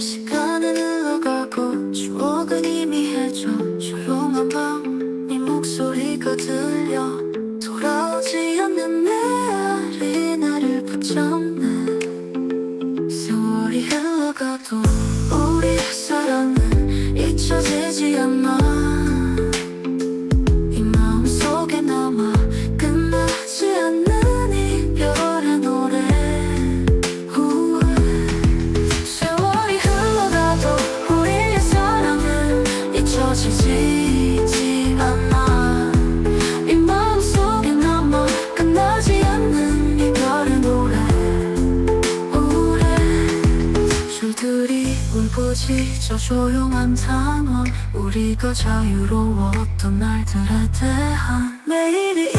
시간은 흘러가고 추억은 희미해져 조용한 밤 네 목소리가 들려. 돌아오지 않는 메아리 나를 붙잡네. 세월이 흘러가도 우리의 사랑은 잊혀지지 않아 줄들이 울부짖어 조용한 당원 우리가 자유로웠던 날들에 대한 매일이